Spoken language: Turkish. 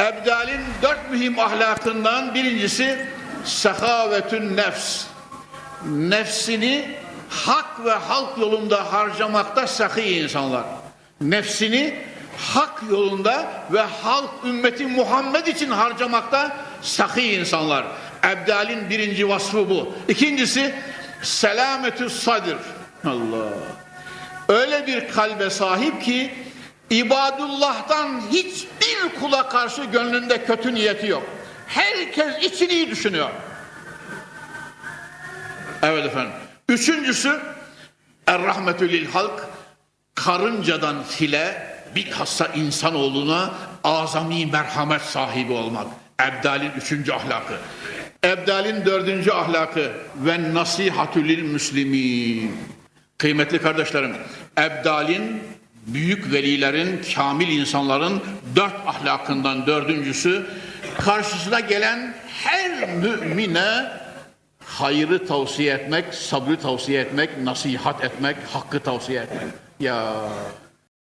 Ebdal'in dört mühim ahlakından birincisi sehavetün nefs. Nefsini hak ve halk yolunda harcamakta sakı insanlar. Nefsini hak yolunda ve halk ümmeti Muhammed için harcamakta sakı insanlar. Ebdal'in birinci vasfı bu. İkincisi selametü sadir. Allah. Öyle bir kalbe sahip ki ibadullah'tan hiçbir kula karşı gönlünde kötü niyeti yok. Herkes için iyi düşünüyor. Evet efendim. Üçüncüsü Er-Rahmetü lil halk karıncadan file bilhassa insanoğluna azami merhamet sahibi olmak. Ebdal'in üçüncü ahlakı. Ebdal'in dördüncü ahlakı ve nasihatü lil müslimin. Kıymetli kardeşlerim, Ebdal'in büyük velilerin, kamil insanların dört ahlakından dördüncüsü karşısına gelen her mümine hayrı tavsiye etmek, sabrı tavsiye etmek, nasihat etmek, hakkı tavsiye etmek. Ya